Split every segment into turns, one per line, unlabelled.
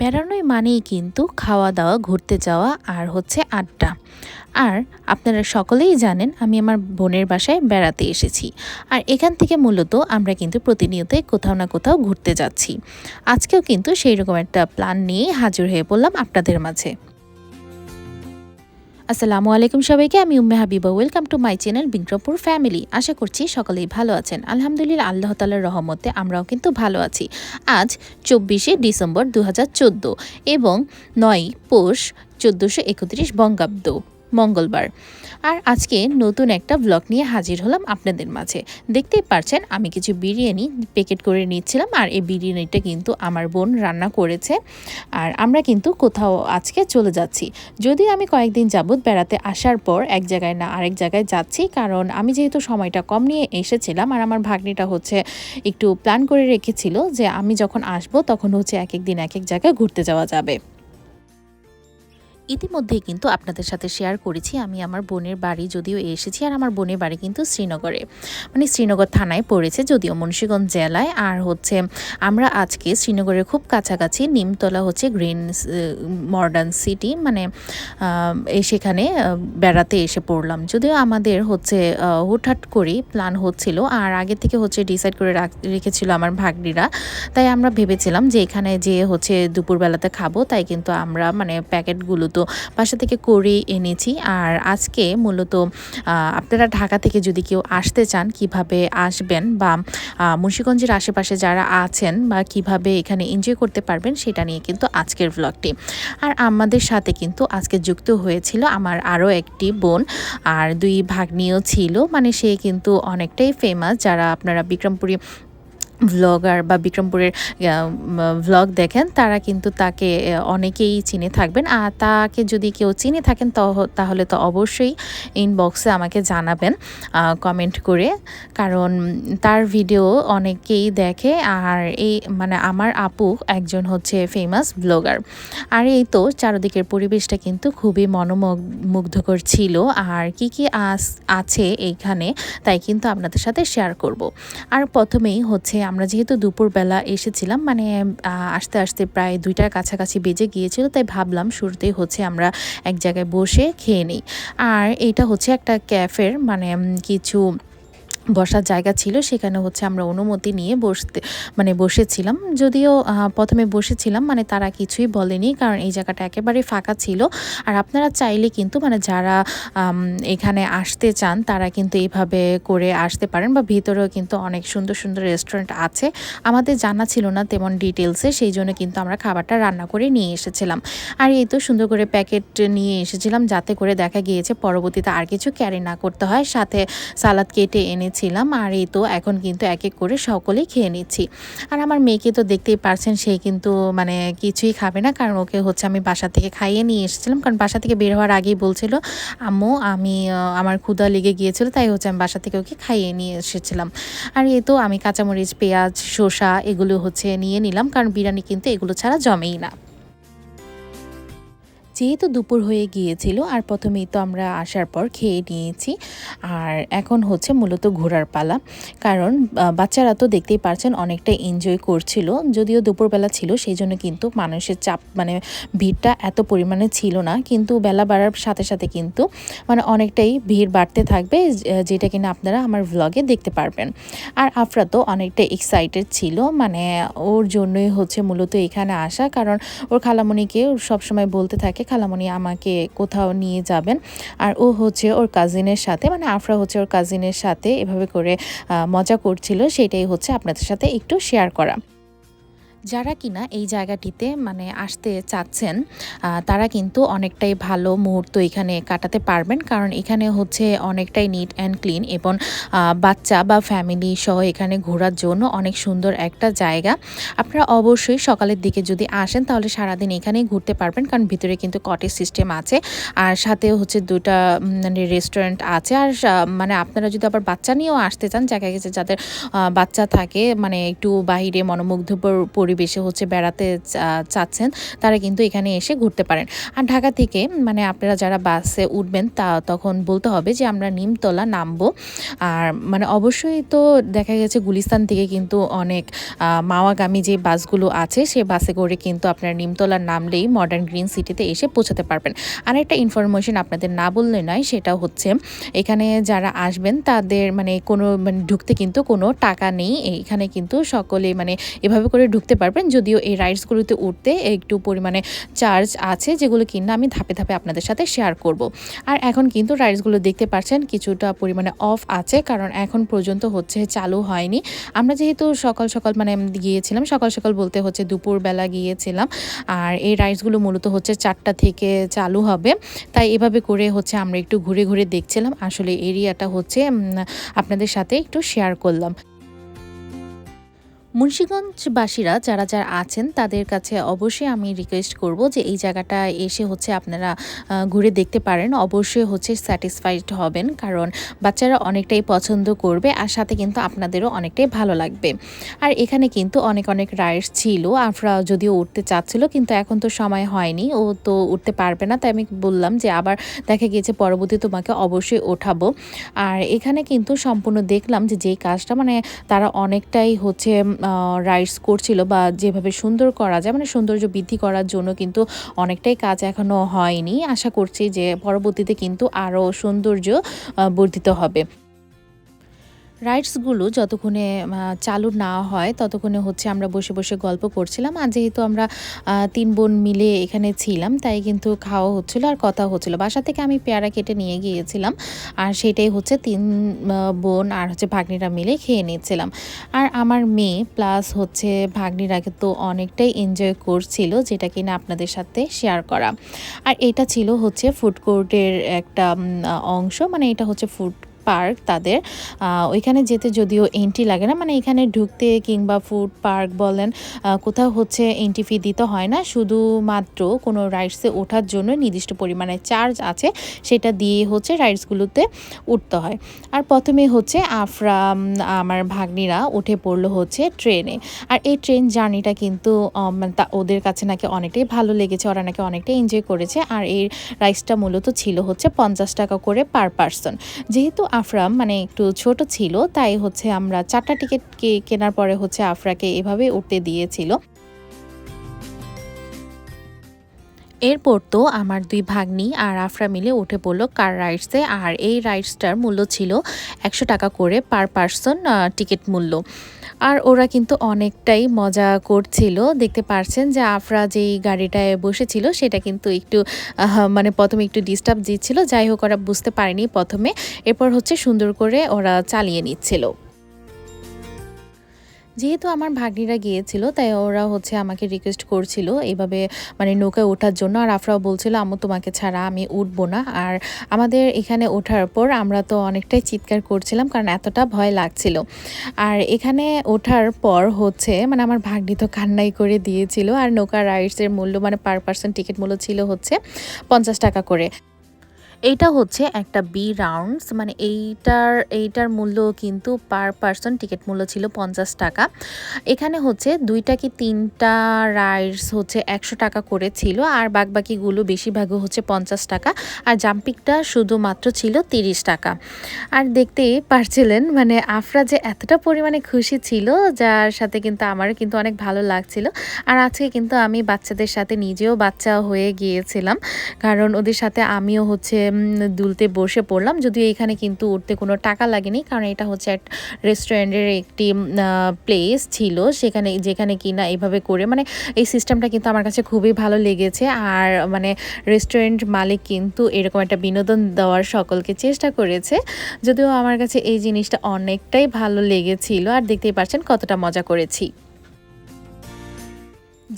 বেড়ানোই মানেই কিন্তু খাওয়া দাওয়া ঘুরতে যাওয়া আর হচ্ছে আড্ডা। আর আপনারা সকলেই জানেন আমি আমার বোনের বাসায় বেড়াতে এসেছি। আর এখান থেকে মূলত আমরা কিন্তু প্রতিনিয়তই কোথাও না কোথাও ঘুরতে যাচ্ছি। আজকেও কিন্তু সেই রকম একটা প্ল্যান নিয়ে হাজির হয়ে পড়লাম আপনাদের মাঝে। আসসালামু আলাইকুম সবাইকে, আমি Umme Habiba. Welcome to my channel Bikrampur family আশা করছি সকলেই ভালো আছেন। আলহামদুলিল্লাহ, আল্লাহ তালার রহমতে আমরাও কিন্তু ভালো আছি। আজ চব্বিশে ডিসেম্বর দু হাজার চোদ্দ এবং নয় পৌষ চোদ্দোশো একত্রিশ বঙ্গাব্দ। মঙ্গলবার। আর আজকে নতুন একটা ব্লগ নিয়ে হাজির হলাম আপনাদের মাঝে। দেখতেই পারছেন, আমি কিছু বিরিয়ানি প্যাকেট করে নিচ্ছিলাম, আর এই বিরিয়ানিটা কিন্তু আমার বোন রান্না করেছে। আর আমরা কিন্তু কোথাও আজকে চলে যাচ্ছি। যদিও আমি কয়েকদিন যাবৎ বেড়াতে আসার পর এক জায়গায় না আরেক জায়গায় যাচ্ছি, কারণ আমি যেহেতু সময়টা কম নিয়ে এসেছিলাম, আর আমার ভাগ্নিটা হচ্ছে একটু প্ল্যান করে রেখেছিল যে আমি যখন আসব তখন হচ্ছে এক এক দিন এক এক জায়গায় ঘুরতে যাওয়া যাবে। ইতিমধ্যেই কিন্তু আপনাদের সাথে শেয়ার করেছি। আমি আমার বোনের বাড়ি যদিও এসেছি আর আমার বোনের বাড়ি কিন্তু শ্রীনগরে। মানে শ্রীনগর থানায় পড়েছে যদিও মুন্সীগঞ্জ জেলায়। আর হচ্ছে আমরা আজকে শ্রীনগরের খুব কাছাকাছি নিমতলা হচ্ছে গ্রিন মডার্ন সিটি। মানে সেখানে বেড়াতে এসে পড়লাম। যদিও আমাদের হচ্ছে হুটহাট করেই প্ল্যান হচ্ছিল। আর আগে থেকে হচ্ছে ডিসাইড করে রেখেছিল আমার ভাগ্নিরা। তাই আমরা ভেবেছিলাম যে এখানে যে হচ্ছে দুপুরবেলাতে খাব। তাই কিন্তু আমরা মানে প্যাকেটগুলো মূলত বাসা থেকে করে এনেছি। আর আজকে মূলত আপনারা ঢাকা থেকে যদি কেউ আসতে চান, কীভাবে আসবেন বা মুন্সীগঞ্জের আশেপাশে যারা আছেন বা কীভাবে এখানে এনজয় করতে পারবেন, সেটা নিয়ে কিন্তু আজকের ব্লগটি আর আমাদের সাথে কিন্তু আজকে যুক্ত হয়েছিল আমার আরও একটি বোন। আর দুই ভাগ্নিও ছিল। মানে সে কিন্তু অনেকটাই ফেমাস যারা আপনারা বিক্রমপুরী ভ্লগার বা বিক্রমপুরের ভ্লগ দেখেন, তারা কিন্তু তাকে অনেকেই চিনে থাকবেন। আর তাকে যদি কেউ চিনে থাকেন তাহলে তো অবশ্যই ইনবক্সে আমাকে জানাবেন কমেন্ট করে। কারণ তার ভিডিও অনেকেই দেখে, আর এই মানে আমার আপু একজন হচ্ছে ফেমাস ব্লগার আর এই তো চারদিকের পরিবেশটা কিন্তু খুবই মনোমুগ্ধকর ছিল। আর কি কি আছে এইখানে তাই কিন্তু আপনাদের সাথে শেয়ার করব। আর প্রথমেই হচ্ছে আমরা যেহেতু দুপুরবেলা এসেছিলাম মানে আসতে আসতে প্রায় দুইটার কাছাকাছি বেজে গিয়েছিল, তাই ভাবলাম শুরুতেই হচ্ছে আমরা এক জায়গায় বসে খেয়ে নিই। আর এইটা হচ্ছে একটা ক্যাফের মানে কিছু বসার জায়গা ছিল, সেখানে হচ্ছে আমরা অনুমতি নিয়ে বসতে মানে বসেছিলাম। যদিও প্রথমে বসেছিলাম মানে তারা কিছুই বলেনি, কারণ এই জায়গাটা একেবারে ফাঁকা ছিল। আর আপনারা চাইলে কিন্তু মানে যারা এখানে আসতে চান, তারা কিন্তু এইভাবে করে আসতে পারেন বা ভিতরেও কিন্তু অনেক সুন্দর সুন্দর রেস্টুরেন্ট আছে। আমাদের জানা ছিল না তেমন ডিটেলসে সেই জন্য কিন্তু আমরা খাবারটা রান্না করে নিয়ে এসেছিলাম। আর এই তো সুন্দর করে প্যাকেট নিয়ে এসেছিলাম, যাতে করে দেখা গিয়েছে পরবর্তীতে আর কিছু ক্যারি না করতে হয়। সাথে সালাদ কেটে এনে ছিলাম আর এই তো এখন কিন্তু এক এক করে সকলেই খেয়ে নিচ্ছি। আর আমার মেয়েকে তো দেখতেই পারছেন, সে কিন্তু মানে কিছুই খাবে না, কারণ ওকে হচ্ছে আমি বাসা থেকে খাইয়ে নিয়ে এসেছিলাম। কারণ বাসা থেকে বের হওয়ার আগেই বলছিল, আম্মু, আমি আমার ক্ষুদা লেগে গিয়েছিল, তাই হচ্ছে আমি বাসা থেকে ওকে খাইয়ে নিয়ে এসেছিলাম। আর এই তো আমি কাঁচামরিচ, পেঁয়াজ, শসা এগুলো হচ্ছে নিয়ে নিলাম, কারণ বিরিয়ানি কিন্তু এগুলো ছাড়া জমেই না। যেহেতু দুপুর হয়ে গিয়েছিল আর প্রথমেই তো আমরা আসার পর খেয়ে নিয়েছি, আর এখন হচ্ছে মূলত ঘোরার পালা। কারণ বাচ্চারা তো দেখতেই পারছেন অনেকটা এনজয় করছিল, যদিও দুপুরবেলা ছিল সেই জন্য কিন্তু মানুষের চাপ মানে ভিড়টা এত পরিমাণে ছিল না। কিন্তু বেলা বাড়ার সাথে সাথে কিন্তু মানে অনেকটাই ভিড় বাড়তে থাকবে যেটা কিনা আপনারা আমার ভ্লগে দেখতে পারবেন। আর আফরা তো অনেকটা এক্সাইটেড ছিল মানে ওর জন্যই হচ্ছে মূলত এখানে আসা। কারণ ওর খালামণিকে সবসময় বলতে থাকে খালামণি আমাকে কোথাও নিয়ে যাবেন। আর ও হচ্ছে ওর কাজিনের সাথে মানে আফরা হচ্ছে ওর কাজিনের সাথে এভাবে করে মজা করছিল। সেটাই হচ্ছে আপনাদের সাথে একটু শেয়ার করা। যারা কিনা এই জায়গাটিতে মানে আসতে চাচ্ছেন তারা কিন্তু অনেকটাই ভালো মুহূর্ত এখানে কাটাতে পারবেন। কারণ এখানে হচ্ছে অনেকটাই নিট অ্যান্ড ক্লিন এবং বাচ্চা বা ফ্যামিলি সহ এখানে ঘোরার জন্য অনেক সুন্দর একটা জায়গা। আপনারা অবশ্যই সকালের দিকে যদি আসেন, তাহলে সারাদিন এখানেই ঘুরতে পারবেন। কারণ ভিতরে কিন্তু কটেজ সিস্টেম আছে। আর সাথে হচ্ছে দুটা মানে রেস্টুরেন্ট আছে। আর মানে আপনারা যদি আবার বাচ্চা নিয়েও আসতে চান, জায়গায় গেছে যাদের বাচ্চা থাকে মানে একটু বাহিরে মনোমুগ্ধ পরি পরিবেশে হচ্ছে বেড়াতে চাচ্ছেন, তারা কিন্তু এখানে এসে ঘুরতে পারেন। আর ঢাকা থেকে মানে আপনারা যারা বাসে উঠবেন, তা তখন বলতে হবে যে, আমরা নিমতলা নামবো। আর মানে অবশ্যই তো দেখা গেছে গুলিস্তান থেকে কিন্তু অনেক মাওয়াগামী যে বাসগুলো আছে, সে বাসে করে কিন্তু আপনার নিমতলা নামলেই মডার্ন গ্রিন সিটিতে এসে পৌঁছাতে পারবেন। আর একটা ইনফরমেশন আপনাদের না বললে নয়, সেটা হচ্ছে, এখানে যারা আসবেন, তাদের মানে কোনো মানে ঢুকতে কিন্তু কোনো টাকা নেই। এখানে কিন্তু সকলে মানে এভাবে করে ঢুকতে পারবেন। যদিও এই রাইডসগুলোতে উঠতে একটু পরিমাণে চার্জ আছে, যেগুলো কিনা আমি ধাপে ধাপে আপনাদের সাথে শেয়ার করব। আর এখন কিন্তু রাইডসগুলো দেখতে পাচ্ছেন, কিছুটা পরিমাণে অফ আছে, কারণ এখন পর্যন্ত হচ্ছে চালু হয়নি। আমরা যেহেতু সকাল সকাল মানে গিয়েছিলাম, সকাল সকাল বলতে হচ্ছে দুপুরবেলা গিয়েছিলাম, আর এই রাইডসগুলো মূলত হচ্ছে চারটা থেকে চালু হবে। তাই এভাবে করে হচ্ছে আমরা একটু ঘুরে ঘুরে দেখছিলাম। আসলে এরিয়াটা হচ্ছে আপনাদের সাথে একটু শেয়ার করলাম। মুন্সীগঞ্জবাসীরা যারা যারা আছেন, তাদের কাছে অবশ্যই আমি রিকোয়েস্ট করব যে এই জায়গাটা এসে হচ্ছে আপনারা ঘুরে দেখতে পারেন। অবশ্যই হচ্ছে স্যাটিসফাইড হবেন, কারণ বাচ্চারা অনেকটাই পছন্দ করবে আর সাথে কিন্তু আপনাদেরও অনেকটাই ভালো লাগবে। আর এখানে কিন্তু অনেক অনেক রাইডস ছিল। আফরা যদিও উঠতে চাচ্ছিল, কিন্তু এখন তো সময় হয়নি। ও তো উঠতে পারবে না, তাই আমি বললাম যে আবার দেখা গিয়েছে পরবর্তী তোমাকে অবশ্যই ওঠাবো। আর এখানে কিন্তু সম্পূর্ণ দেখলাম যে যেই কাজটা মানে তারা অনেকটাই হচ্ছে রাইডস করছিল বা যেভাবে সুন্দর করা যায় মানে সৌন্দর্য বৃদ্ধি করার জন্য কিন্তু অনেকটাই কাজ এখনও হয়নি। আশা করছি যে পরবর্তীতে কিন্তু আরও সৌন্দর্য বর্ধিত হবে। রাইডসগুলো যতক্ষণে চালু না হয় ততক্ষণে হচ্ছে আমরা বসে বসে গল্প করছিলাম। আর যেহেতু আমরা তিন বোন মিলে এখানে ছিলাম, তাই কিন্তু খাওয়া হচ্ছিল আর কথা হচ্ছিল। বাসা থেকে আমি পেয়ারা কেটে নিয়ে গিয়েছিলাম আর সেটাই হচ্ছে তিন বোন আর হচ্ছে ভাগ্নিরা মিলে খেয়ে নিচ্ছিলাম। আর আমার মেয়ে প্লাস হচ্ছে ভাগ্নিরা তো অনেকটাই এনজয় করছিল, যেটা কিনা আপনাদের সাথে শেয়ার করা। আর এটা ছিল হচ্ছে ফুড কোর্টের একটা অংশ মানে এটা হচ্ছে ফুড পার্ক তাদের ওইখানে যেতে যদিও এন্ট্রি লাগে না মানে এখানে ঢুকতে কিংবা ফুড পার্ক বলেন কোথাও হচ্ছে এন্ট্রি ফি দিতে হয় না, শুধুমাত্র কোনো রাইডসে ওঠার জন্য নির্দিষ্ট পরিমাণে চার্জ আছে, সেটা দিয়ে হচ্ছে রাইডসগুলোতে উঠতে হয়। আর প্রথমে হচ্ছে আফরা আমার ভাগ্নিরা উঠে পড়ল হচ্ছে ট্রেনে আর এই ট্রেন জার্নিটা কিন্তু তা- ওদের কাছে নাকি অনেকটাই ভালো লেগেছে, ওরা নাকি অনেকটাই এনজয় করেছে, আর এই রাইসটা মূলত ছিল হচ্ছে পঞ্চাশ টাকা করে পার পার্সন যেহেতু আফরাম মানে একটু ছোট ছিল, তাই হচ্ছে আমরা চারটা টিকিট কেনার পরে হচ্ছে আফরাকে এভাবে উঠতে দিয়েছিল। এরপর তো আমার দুই ভাগ্নি আর আফরা মিলে উঠে পড়ল কার রাইডসে আর এই রাইডসটার মূল্য ছিল একশো টাকা করে পার পার্সন টিকিট মূল্য। আর ওরা কিন্তু অনেকটাই মজা করছিল। দেখতে পারছেন যে আফরা যেই গাড়িটায় বসেছিল, সেটা কিন্তু একটু মানে প্রথমে একটু ডিস্টার্ব দিচ্ছিল। যাই হোক, ওরা বুঝতে পারেনি প্রথমে। এরপর হচ্ছে সুন্দর করে ওরা চালিয়ে নিচ্ছিল। যেহেতু আমার ভাগ্নিরা গিয়েছিল, তাই ওরা হচ্ছে আমাকে রিকোয়েস্ট করছিল এইভাবে মানে নৌকায় ওঠার জন্য। আর আফরাও বলছিল, আম্মু, তোমাকে ছাড়া আমি উঠবো না। আর আমাদের এখানে ওঠার পর আমরা তো অনেকটাই চিৎকার করছিলাম, কারণ এতটা ভয় লাগছিল। আর এখানে ওঠার পর হচ্ছে মানে আমার ভাগ্নি তো কান্নাই করে দিয়েছিল। আর নৌকা রাইডসের মূল্য মানে পার পার্সন টিকিট মূল্য ছিল হচ্ছে পঞ্চাশ টাকা করে। এইটা হচ্ছে একটা বি রাউন্ডস মানে এইটার এইটার মূল্য কিন্তু পার পার্সন টিকিট মূল্য ছিল পঞ্চাশ টাকা। এখানে হচ্ছে দুইটা কি তিনটা রাইডস হচ্ছে একশো টাকা করে ছিল, আর বাকবাকিগুলো বেশিরভাগও হচ্ছে পঞ্চাশ টাকা, আর জাম্পিংটা শুধুমাত্র ছিল তিরিশ টাকা। আর দেখতেই পারছিলেন মানে আফরা যে এতটা পরিমাণে খুশি ছিল, যার সাথে কিন্তু আমারও কিন্তু অনেক ভালো লাগছিল। আর আজকে কিন্তু আমি বাচ্চাদের সাথে নিজেও বাচ্চা হয়ে গিয়েছিলাম, কারণ ওদের সাথে আমিও হচ্ছে দুলতে বসে পড়লাম। যদিও এখানে কিন্তু উঠতে কোনো টাকা লাগেনি, কারণ এটা হচ্ছে এক রেস্টুরেন্টের একটি প্লেস ছিল। সেখানে, যেখানে কিনা এইভাবে করে মানে এই সিস্টেমটা কিন্তু আমার কাছে খুবই ভালো লেগেছে। আর মানে রেস্টুরেন্ট মালিক কিন্তু এরকম একটা বিনোদন দেওয়ার সকলকে চেষ্টা করেছে। যদিও আমার কাছে এই জিনিসটা অনেকটাই ভালো লেগেছিল। আর দেখতেই পাচ্ছেন কতটা মজা করেছি।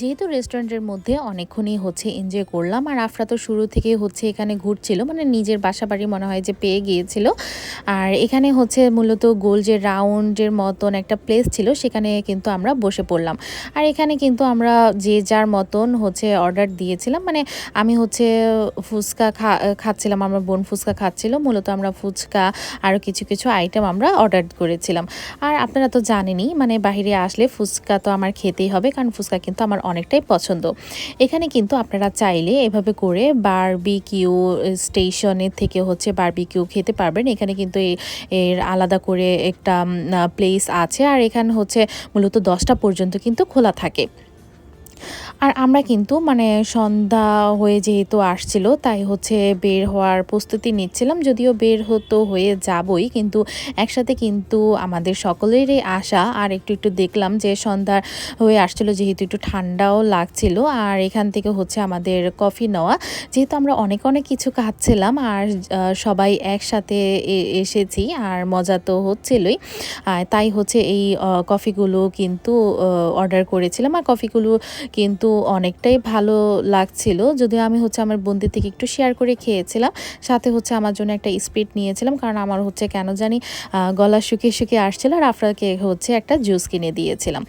যেহেতু রেস্টুরেন্টের মধ্যে অনেকক্ষণই হচ্ছে এনজয় করলাম, আর আফরা তো শুরু থেকে হচ্ছে এখানে ঘুরছিল মানে নিজের বাসা বাড়ি মনে হয় যে পেয়ে গিয়েছিল। আর এখানে হচ্ছে মূলত গোল যে রাউন্ডের মতন একটা প্লেস ছিল, সেখানে কিন্তু আমরা বসে পড়লাম। আর এখানে কিন্তু আমরা যে যার মতন হচ্ছে অর্ডার দিয়েছিলাম মানে আমি হচ্ছে ফুচকা খা, খাচ্ছিলাম, আমার বোন ফুচকা খাচ্ছিল, মূলত আমরা ফুচকা আরও কিছু কিছু আইটেম আমরা অর্ডার করেছিলাম। আর আপনারা তো জানেনই মানে বাইরে আসলে ফুচকা তো আমার খেতেই হবে, কারণ ফুচকা কিন্তু আমার অনেকটাই পছন্দ। এখানে কিন্তু আপনারা চাইলে এভাবে করে বারবিকিউ স্টেশনের থেকে হচ্ছে বারবিকিউ খেতে পারবেন। এখানে কিন্তু এর আলাদা করে একটা প্লেস আছে। আর এখানে হচ্ছে মূলত দশটা পর্যন্ত কিন্তু খোলা থাকে। আর আমরা কিন্তু মানে সন্ধ্যা হয়ে যেহেতু আসছিল, তাই হচ্ছে বের হওয়ার প্রস্তুতি নিচ্ছিলাম। যদিও বের হতো হয়ে যাবই, কিন্তু একসাথে কিন্তু আমাদের সকলেরই আশা। আর একটু একটু দেখলাম যে সন্ধ্যা হয়ে আসছিল, যেহেতু একটু ঠান্ডাও লাগছিল। আর এখান থেকে হচ্ছে আমাদের কফি নেওয়া। যেহেতু আমরা অনেক অনেক কিছু খাচ্ছিলাম, আর সবাই একসাথে এসেছি, আর মজা তো হচ্ছিলই। তাই হচ্ছে এই কফিগুলো কিন্তু অর্ডার করেছিলাম। আর কফিগুলো কিন্তু অনেকটাই ভালো লাগছিল। যদিও আমি হচ্ছে আমার বন্ধুর থেকে একটু শেয়ার করে খেয়েছিলাম। সাথে হচ্ছে আমার জন্য একটা স্পিড নিয়েছিলাম, কারণ আমার হচ্ছে কেন জানি গলা শুকিয়ে শুকিয়ে আসছিল আর আফরাকে হচ্ছে একটা জুস কিনে দিয়েছিলাম।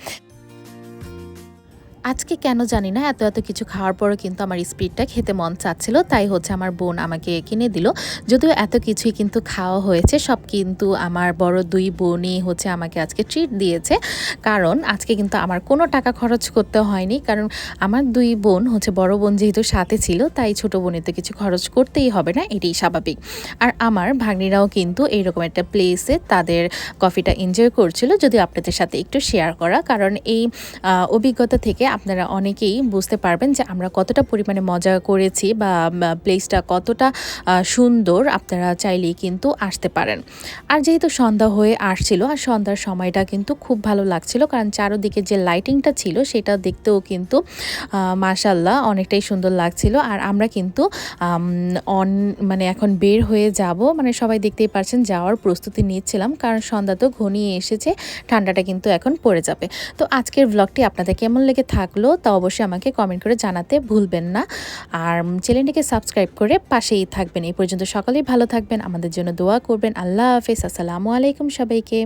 আজকে কেন জানি না, এত এত কিছু খাওয়ার পরও কিন্তু আমার স্পিডটা খেতে মন চাচ্ছিল, তাই হচ্ছে আমার বোন আমাকে কিনে দিল। যদিও এত কিছুই কিন্তু খাওয়া হয়েছে, সব কিন্তু আমার বড় দুই বোনই হচ্ছে আমাকে আজকে ট্রিট দিয়েছে। কারণ আজকে কিন্তু আমার কোনো টাকা খরচ করতে হয়নি, কারণ আমার দুই বোন হচ্ছে বড় বোন যেহেতু সাথে ছিল, তাই ছোট বোনের তো কিছু খরচ করতেই হবে না, এটাই স্বাভাবিক। আর আমার ভাগ্নিরাও কিন্তু এইরকম একটা প্লেসে তাদের কফিটা এনজয় করছিল যদি আপনাদের সাথে একটু শেয়ার করা, কারণ এই অভিজ্ঞতা থেকে আপনারা অনেকেই বুঝতে পারবেন যে আমরা কতটা পরিমাণে মজা করেছি বা প্লেসটা কতটা সুন্দর আপনারা চাইলেই কিন্তু আসতে পারেন। আর যেহেতু সন্ধ্যা হয়ে আসছিল, আর সন্ধ্যার সময়টা কিন্তু খুব ভালো লাগছিল, কারণ চারোদিকে যে লাইটিংটা ছিল, সেটা দেখতেও কিন্তু মাশাল্লাহ অনেকটাই সুন্দর লাগছিল। আর আমরা কিন্তু অন মানে এখন বের হয়ে যাব মানে সবাই দেখতেই পারছেন যাওয়ার প্রস্তুতি নিচ্ছিলাম, কারণ সন্ধ্যা তো ঘনিয়ে এসেছে, ঠান্ডাটা কিন্তু এখন পড়ে যাবে। তো আজকের ব্লগটি আপনাদের কেমন লেগে থাকল, তা অবশ্যই আমাকে কমেন্ট করে জানাতে ভুলবেন না। আর চ্যানেলটিকে সাবস্ক্রাইব করে পাশেই থাকবেন। এই পর্যন্ত সকলেই ভালো থাকবেন, আমাদের জন্য দোয়া করবেন। আল্লাহ হাফেজ, আসসালামু আলাইকুম সবাইকে।